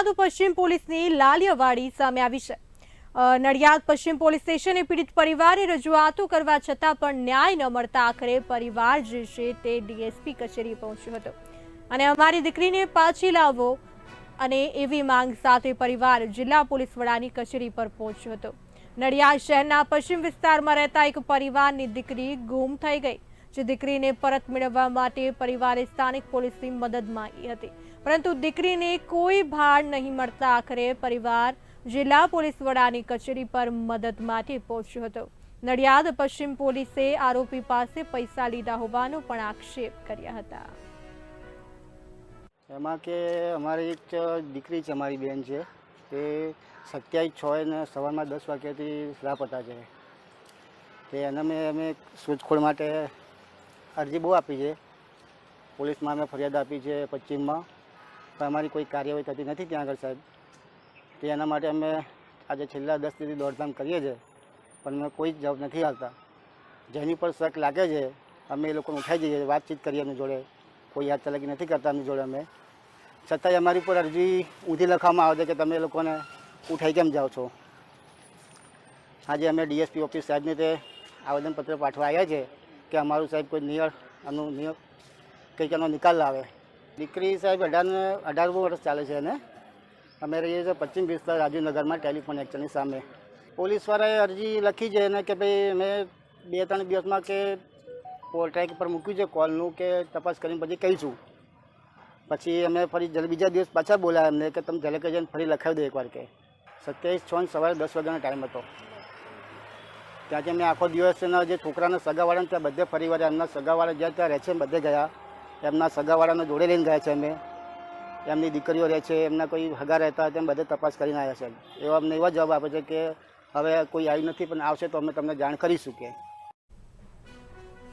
નડિયાદ પશ્ચિમ પોલીસની લાલિયાવાડી સામે આવી છે. નડિયાદ પશ્ચિમ પોલીસ સ્ટેશને પીડિત પરિવારે રજૂઆતો કરવા છતાં પણ ન્યાય ન મળતા આખરે પરિવાર જે છે તે ડીએસપી કચેરી પહોંચ્યો હતો. અને અમારી દીકરીને પાછી લાવો અને એવી માંગ સાથે પરિવાર જિલ્લા પોલીસ વડાની કચેરી પર પહોંચ્યો હતો. નડિયાદ શહેરના પશ્ચિમ વિસ્તારમાં રહેતા એક પરિવારની દીકરી ગુમ થઈ ગઈ. જે દીકરીને પરત મેળવવા માટે પરિવારે સ્થાનિક પોલીસની મદદ માંગી હતી. પરંતુ દીકરીને કોઈ ભાડ નહીં મળતા આખરે પરિવાર જિલ્લા પોલીસ વડાની કચેરી પર મદદ માટે પહોંચ્યો હતો. નડિયાદ પશ્ચિમ પોલીસે આરોપી પાસે પૈસા લીધા હોવાનો પણ આક્ષેપ કર્યા હતા. એમાં કે અમારી એક દીકરી છે, અમારી બેન છે. તે સત્યાવીસ છ ને સવારમાં દસ વાગ્યાથી લાપતા છે. તે એને અમે શોધખોળ માટે અરજી બહુ આપી છે. પોલીસમાં અમે ફરિયાદ આપી છે પશ્ચિમમાં. પણ અમારી કોઈ કાર્યવાહી થતી નથી ત્યાં આગળ સાહેબ. તે એના માટે અમે આજે છેલ્લા દસ દિવસથી દોડધામ કરીએ છીએ. પણ અમે કોઈ જ જવાબ નથી આવતા જેની પર શક લાગે છે, અમે એ લોકોને ઉઠાઈ જઈએ, વાતચીત કરીએ એમની જોડે. કોઈ યાદ ચલાકી નથી કરતા એમની જોડે અમે. છતાંય અમારી પર અરજી ઊંધી લખવામાં આવે છે કે તમે એ લોકોને ઉઠાઈ કેમ જાઓ છો? આજે અમે ડીએસપી ઓફિસ સાહેબને તે આવેદનપત્ર પાઠવા આવ્યા છે. કે અમારું સાહેબ કોઈ નિયર, આનું નિયર કંઈક એનો નિકાલ લાવે. દીકરી સાહેબ અઢારને, અઢારમું વર્ષ ચાલે છે એને. અમે રહીએ છીએ પશ્ચિમ વિસ્તાર રાજીવનગરમાં ટેલિફોન એક્શનની સામે. પોલીસવાળાએ અરજી લખી છે એને કે ભાઈ મેં બે ત્રણ દિવસમાં કે ટ્રેક પર મૂક્યું છે કોલનું કે તપાસ કરીને પછી કહીશું. પછી અમે ફરી જલ, બીજા દિવસ પાછા બોલાયા અમને કે તમે જલકે જઈને ફરી લખાવી દો એકવાર કે. સત્યાવીસ છ સવારે દસ વાગ્યાનો ટાઈમ હતો. ત્યાંથી અમે આખો દિવસ એના જે છોકરાના સગાવાળાને ત્યાં બધે ફરી એમના સગાવાળા જ્યાં ત્યાં રહે છે બધે ગયા. એમના સગાવાળાને જોડે લઈને ગયા છે અમે. એમની દીકરીઓ રહે છે, એમના કોઈ હગા રહેતા હોય તેમ બધે તપાસ કરીને આવ્યા છે. એવા અમને એવા જવાબ આપે છે કે હવે કોઈ આવ્યું નથી પણ આવશે તો અમે તમને જાણ કરીશું કે.